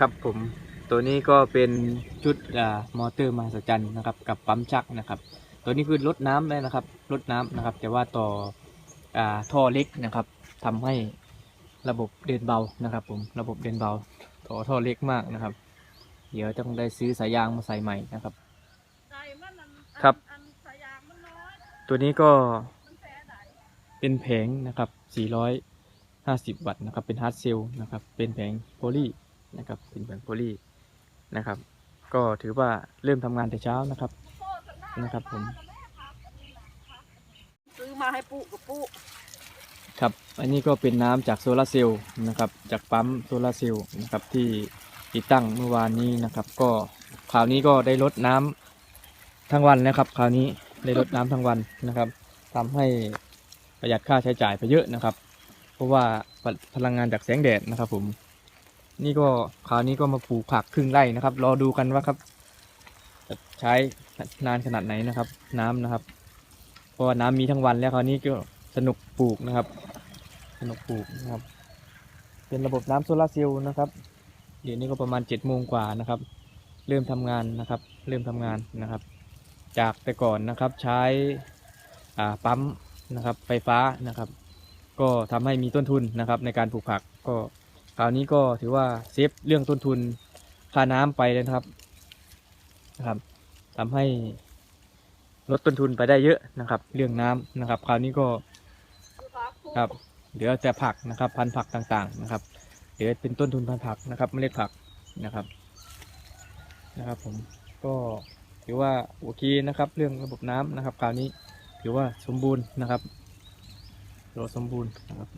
ครับผมตัวนี้ก็เป็นชุดอ่ามอเตอร์มหัศจรรย์นะครับกับปั๊มชักนะครับ ตัวนี้คือลดน้ำเลยนะครับลดน้ำนะครับ แต่ว่าต่ออ่าท่อเล็กนะครับทำให้ระบบเดินเบานะครับ ผมระบบเดินเบาต่อท่อเล็กมากนะครับ เดี๋ยวต้องได้ซื้อสายยางมาใส่ใหม่นะครับใจมันอันอันครับอันสายางมันน้อยตัวนี้ก็มันแพ้ไหนเป็นแผงนะครับ450 วัตต์นะครับเป็นฮาร์ดเซลนะครับเป็นแผงโพลี นะครับเป็นแผงโพลีนะครับ ก็ถือว่าเริ่มทำงานแต่เช้านะครับโคตรหน้านะครับผม ซื้อมาให้ปุ๊กับปุ๊ครับ อันนี้ก็เป็นน้ำจากโซลาร์เซลล์นะครับ จากปั๊มโซลาร์เซลล์นะครับที่ติดตั้งเมื่อวานนี้นะครับ ก็คราวนี้ก็ได้ลดน้ำทั้งวันนะครับ คราวนี้ได้ลดน้ำทั้งวันนะครับทำให้ประหยัดค่าใช้จ่ายไปเยอะนะครับ เพราะว่าพพลังงานจากแสงแดดนะครับผม นี่ก็คราวนี้ก็มาปลูกผักครึ่งไร่นะครับ รอดูกันว่าครับจะใช้นานขนาดไหนนะครับ น้ำนะครับ เพราะว่าน้ำมีทั้งวันแล้วคราวนี้ก็สนุกปลูกนะครับ สนุกปลูกนะครับ เป็นระบบน้ำโซลาร์เซลล์นะครับ เดี๋ยวนี้ก็ประมาณ7จ็ดโมงกว่านะครับ เริ่มทำงานนะครับ เริ่มทำงานนะครับ จากแต่ก่อนนะครับใช้ปั๊มนะครับ ไฟฟ้านะครับ ก็ทำให้มีต้นทุนนะครับ ในการปลูกผักก็ คราวนี้ก็ถือว่าเซฟเรื่องต้นทุนค่าน้ำไปเลยนะครับนะครับทำให้ลดต้นทุนไปได้เยอะนะครับ เรื่องน้ำนะครับ คราวนี้ก็ครับเหลือแต่ผักนะครับ พันธุ์ผักต่างๆนะครับเหลือเป็นต้นทุนพันธุ์ผักนะครับเมล็ดผักนะครับนะครับ ผมก็ถือว่าโอเคนะครับ เรื่องระบบน้ำนะครับ คราวนี้ถือว่าสมบูรณ์นะครับถือว่าสมบูรณ์นะครับ